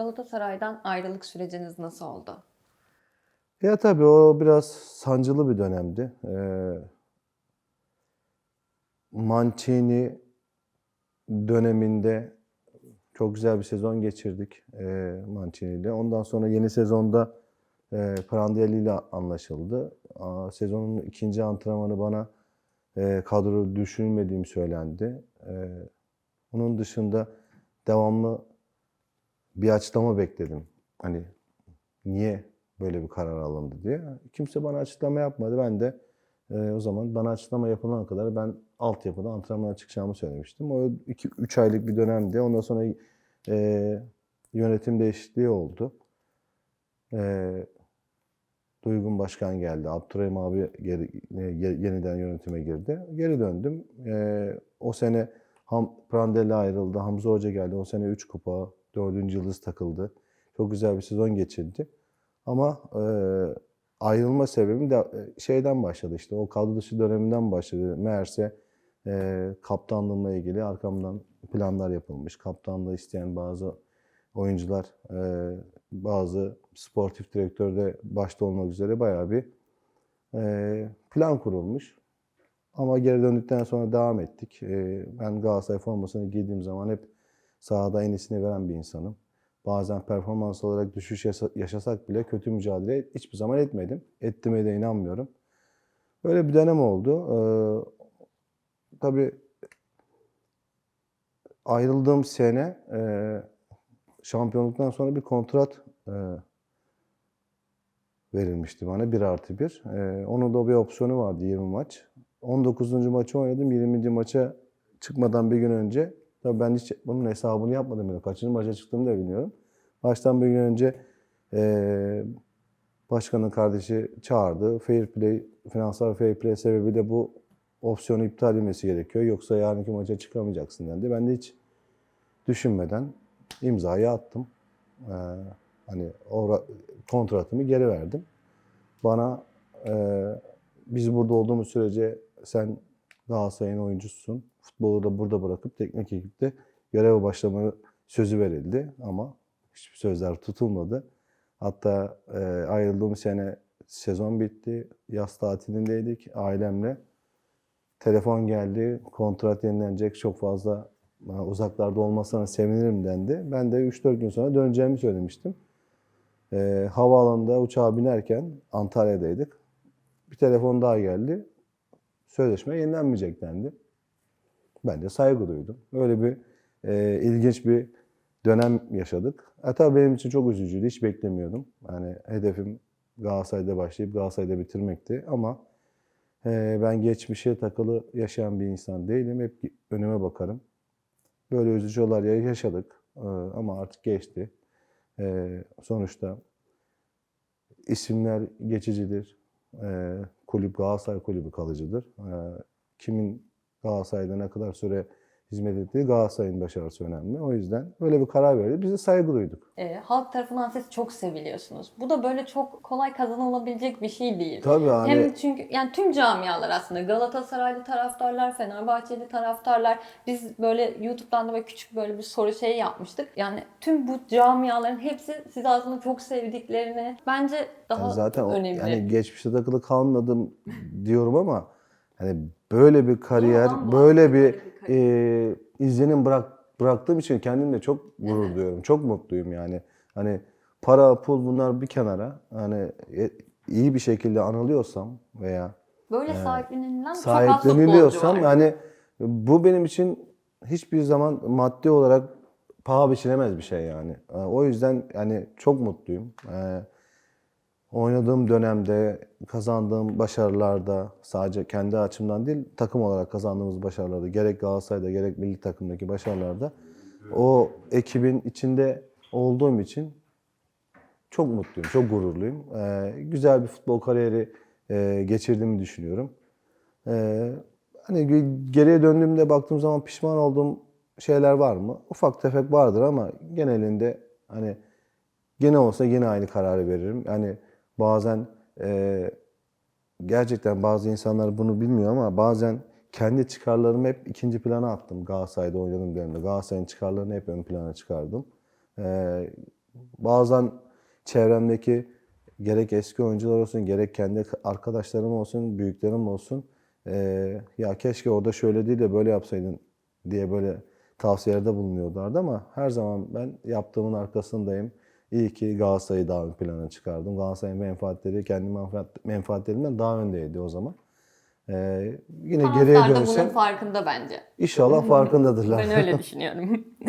Galatasaray'dan ayrılık süreciniz nasıl oldu? Ya tabii o biraz sancılı bir dönemdi. Ee, Mancini döneminde çok güzel bir sezon geçirdik e, Mancini ile. Ondan sonra yeni sezonda e, Prandelli ile anlaşıldı. Aa, sezonun ikinci antrenmanı bana e, kadro düşünmediğim söylendi. E, onun dışında devamlı bir açıklama bekledim. Hani niye böyle bir karar alındı diye. Kimse bana açıklama yapmadı. Ben de e, o zaman bana açıklama yapılana kadar ben altyapıda antrenmana çıkacağımı söylemiştim. O 2-3 aylık bir dönemdi. Ondan sonra e, yönetim değişikliği oldu. E, Duygun Başkan geldi. Abdurrahim abi geri, e, ye- yeniden yönetime girdi. Geri döndüm. E, o sene Ham, Prandelli ayrıldı. Hamza Hoca geldi. O sene 3 kupa, 4. yıldız takıldı. Çok güzel bir sezon geçirdi. Ama e, ayrılma sebebim de e, şeyden başladı işte. O kadro dışı döneminden başladı. Meğerse e, kaptanlığımla ilgili arkamdan planlar yapılmış. Kaptanlığı isteyen bazı oyuncular, e, bazı sportif direktör de başta olmak üzere bayağı bir e, plan kurulmuş. Ama geri döndükten sonra devam ettik. E, ben Galatasaray formasını giydiğim zaman hep sahada en iyisini veren bir insanım. Bazen performans olarak düşüş yaşasak bile kötü mücadele hiçbir zaman etmedim. Ettiğime de inanmıyorum. Böyle bir dönem oldu. Ee, tabii ayrıldığım sene e, şampiyonluktan sonra bir kontrat e, verilmişti bana 1 artı 1. E, onun da bir opsiyonu vardı 20 maç. 19. maçı oynadım. 20. maça çıkmadan bir gün önce tabii ben hiç bunun hesabını yapmadım bile. Kaçıncı maça çıktığımı da bilmiyorum. Maçtan bir gün önce e, başkanın kardeşi çağırdı. Fair play, finansal fair play sebebiyle bu opsiyonu iptal edilmesi gerekiyor. Yoksa yarınki maça çıkamayacaksın dendi. Ben de hiç düşünmeden imzayı attım. Ee, hani o kontratımı geri verdim. Bana e, biz burada olduğumuz sürece sen Galatasaray'ın oyuncususun. Futbolu da burada bırakıp teknik ekipte göreve başlamanı sözü verildi ama hiçbir sözler tutulmadı. Hatta e, ayrıldığım sene sezon bitti. Yaz tatilindeydik ailemle. Telefon geldi. Kontrat yenilenecek. Çok fazla uzaklarda olmasına sevinirim dendi. Ben de 3-4 gün sonra döneceğimi söylemiştim. E, havaalanında uçağa binerken Antalya'daydık. Bir telefon daha geldi. Sözleşme yenilenmeyecek dendi. Ben de saygı duydum. Öyle bir e, ilginç bir dönem yaşadık. E tabii benim için çok üzücüydü. Hiç beklemiyordum. Yani hedefim Galatasaray'da başlayıp Galatasaray'da bitirmekti. Ama e, ben geçmişe takılı yaşayan bir insan değilim. Hep önüme bakarım. Böyle üzücü olaylar yaşadık. E, ama artık geçti. E, sonuçta isimler geçicidir. E, kulüp Galatasaray kulübü kalıcıdır. E, kimin Galatasaray'da ne kadar süre hizmet ettiği Galatasaray'ın başarısı önemli. O yüzden böyle bir karar verdi. Biz de saygı duyduk. Ee, halk tarafından siz çok seviliyorsunuz. Bu da böyle çok kolay kazanılabilecek bir şey değil. Tabii hani Hem çünkü yani tüm camialar aslında Galatasaraylı taraftarlar, Fenerbahçeli taraftarlar. Biz böyle YouTube'dan da böyle küçük böyle bir soru şey yapmıştık. Yani tüm bu camiaların hepsi sizi aslında çok sevdiklerini bence daha Yani zaten o, önemli. yani geçmişte takılı kalmadım diyorum ama hani böyle bir kariyer, böyle bir e, izlenim bırak bıraktığım için kendimle çok gurur duyuyorum. Çok mutluyum yani. Hani para, pul bunlar bir kenara. Hani e, iyi bir şekilde anılıyorsam veya Böyle sahiplenilen futbolcu sahipleniliyorsam yani bu benim için hiçbir zaman maddi olarak paha biçilemez bir şey yani. O yüzden yani çok mutluyum. Ee, Oynadığım dönemde kazandığım başarılarda sadece kendi açımdan değil takım olarak kazandığımız başarılarda gerek Galatasaray'da gerek milli takımdaki başarılarda o ekibin içinde olduğum için çok mutluyum, çok gururluyum. Ee, güzel bir futbol kariyeri e, geçirdiğimi düşünüyorum. Ee, hani geriye döndüğümde baktığım zaman pişman olduğum şeyler var mı? Ufak tefek vardır ama genelinde hani gene olsa yine aynı kararı veririm. Yani bazen e, gerçekten bazı insanlar bunu bilmiyor ama bazen kendi çıkarlarımı hep ikinci plana attım Galatasaray'da oynadığım dönemde. Galatasaray'ın çıkarlarını hep ön plana çıkardım. Ee, bazen çevremdeki gerek eski oyuncular olsun, gerek kendi arkadaşlarım olsun, büyüklerim olsun. eee, ya keşke orada şöyle değil de böyle yapsaydın diye böyle tavsiyelerde bulunuyorlardı ama her zaman ben yaptığımın arkasındayım. İyi ki Galatasaray'ı daha ön plana çıkardım. Galatasaray'ın menfaatleri kendi menfaat, menfaatlerimden daha öndeydi o zaman. Eee, yine geriye Taraftar da bunun dönsem farkında bence. inşallah farkındadırlar. Ben öyle düşünüyorum.